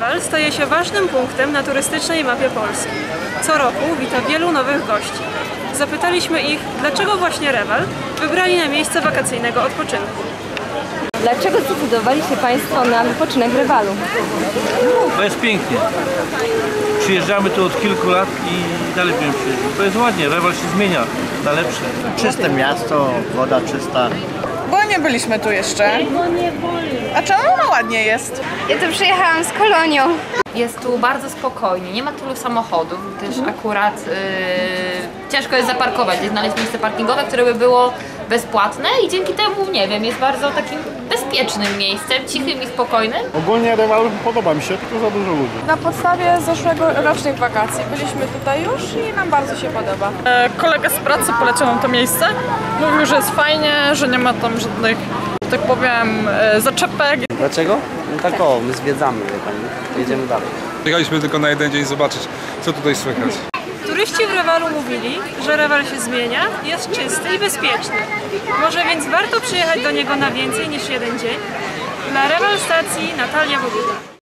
Rewal staje się ważnym punktem na turystycznej mapie Polski. Co roku wita wielu nowych gości. Zapytaliśmy ich, dlaczego właśnie Rewal wybrali na miejsce wakacyjnego odpoczynku. Dlaczego zdecydowali się Państwo na wypoczynek w Rewalu? Bo jest pięknie. Przyjeżdżamy tu od kilku lat i dalej będziemy przyjeżdżać. To jest ładnie, rewal się zmienia na lepsze. Czyste miasto, woda czysta. Bo nie byliśmy tu jeszcze. A czemu no ładnie jest? Ja tu przyjechałam z kolonią. Jest tu bardzo spokojnie, nie ma tylu samochodów, gdyż akurat y, ciężko jest zaparkować, gdzieś znaleźć miejsce parkingowe, które by było bezpłatne i dzięki temu, nie wiem, jest bardzo takim bezpiecznym miejscem, cichym i spokojnym. Ogólnie rewal podoba mi się, tylko za dużo ludzi. Na podstawie zeszłorocznych wakacji byliśmy tutaj już i nam bardzo się podoba. E, kolega z pracy poleciał nam to miejsce. Mówił, że jest fajnie, że nie ma tam żadnych, że tak powiem, e, zaczepek. Dlaczego? No tak o, my zwiedzamy, wie pani. Jedziemy dalej. Jechaliśmy tylko na jeden dzień zobaczyć, co tutaj słychać. Turyści w Rewalu mówili, że Rewal się zmienia, jest czysty i bezpieczny. Może więc warto przyjechać do niego na więcej niż jeden dzień? Dla Rewal stacji Natalia Boguda.